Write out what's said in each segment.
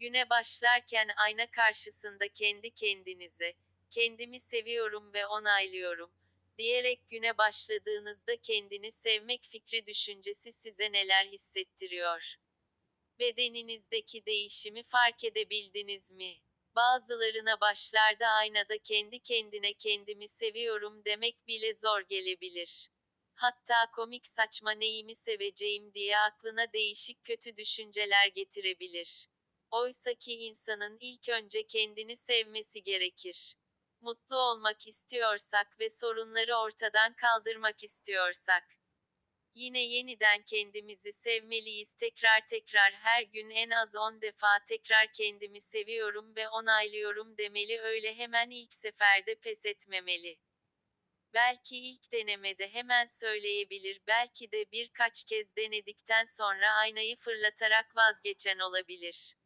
Güne başlarken ayna karşısında kendi kendinize, kendimi seviyorum ve onaylıyorum diyerek güne başladığınızda kendini sevmek fikri düşüncesi size neler hissettiriyor? Bedeninizdeki değişimi fark edebildiniz mi? Bazılarına başlarda aynada kendi kendine kendimi seviyorum demek bile zor gelebilir. Hatta komik saçma neyimi seveceğim diye aklına değişik kötü düşünceler getirebilir. Oysaki insanın ilk önce kendini sevmesi gerekir. Mutlu olmak istiyorsak ve sorunları ortadan kaldırmak istiyorsak. Yine yeniden kendimizi sevmeliyiz tekrar tekrar her gün en az 10 defa tekrar kendimi seviyorum ve onaylıyorum demeli öyle hemen ilk seferde pes etmemeli. Belki ilk denemede hemen söyleyebilir belki de birkaç kez denedikten sonra aynayı fırlatarak vazgeçen olabilir.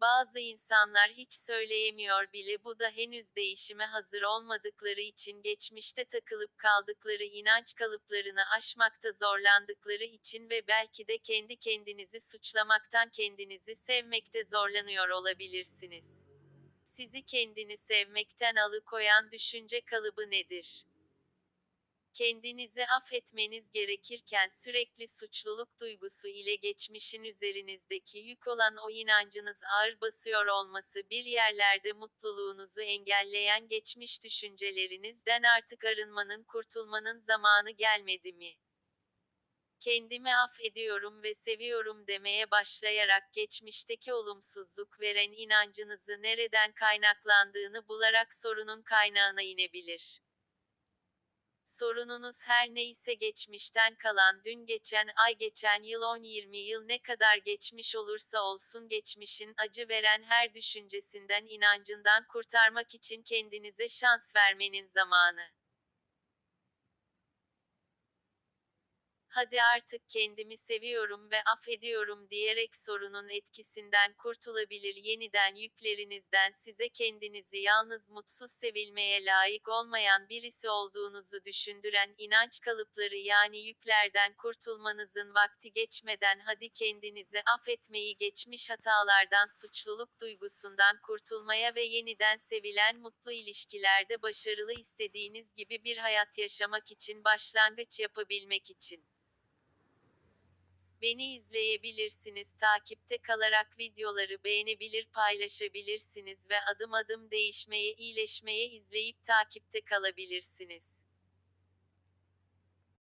Bazı insanlar hiç söyleyemiyor bile bu da henüz değişime hazır olmadıkları için geçmişte takılıp kaldıkları inanç kalıplarını aşmakta zorlandıkları için ve belki de kendi kendinizi suçlamaktan kendinizi sevmekte zorlanıyor olabilirsiniz. Sizi kendini sevmekten alıkoyan düşünce kalıbı nedir? Kendinizi affetmeniz gerekirken sürekli suçluluk duygusu ile geçmişin üzerinizdeki yük olan o inancınız ağır basıyor olması bir yerlerde mutluluğunuzu engelleyen geçmiş düşüncelerinizden artık arınmanın kurtulmanın zamanı gelmedi mi? Kendimi affediyorum ve seviyorum demeye başlayarak geçmişteki olumsuzluk veren inancınızı nereden kaynaklandığını bularak sorunun kaynağına inebilir. Sorununuz her neyse geçmişten kalan dün geçen ay geçen yıl 10-20 yıl ne kadar geçmiş olursa olsun geçmişin acı veren her düşüncesinden inancından kurtarmak için kendinize şans vermenin zamanı. Hadi artık kendimi seviyorum ve affediyorum diyerek sorunun etkisinden kurtulabilir yeniden yüklerinizden size kendinizi yalnız mutsuz sevilmeye layık olmayan birisi olduğunuzu düşündüren inanç kalıpları yani yüklerden kurtulmanızın vakti geçmeden hadi kendinizi affetmeyi geçmiş hatalardan suçluluk duygusundan kurtulmaya ve yeniden sevilen mutlu ilişkilerde başarılı istediğiniz gibi bir hayat yaşamak için başlangıç yapabilmek için. Beni izleyebilirsiniz. Takipte kalarak videoları beğenebilir, paylaşabilirsiniz ve adım adım değişmeye, iyileşmeye izleyip takipte kalabilirsiniz.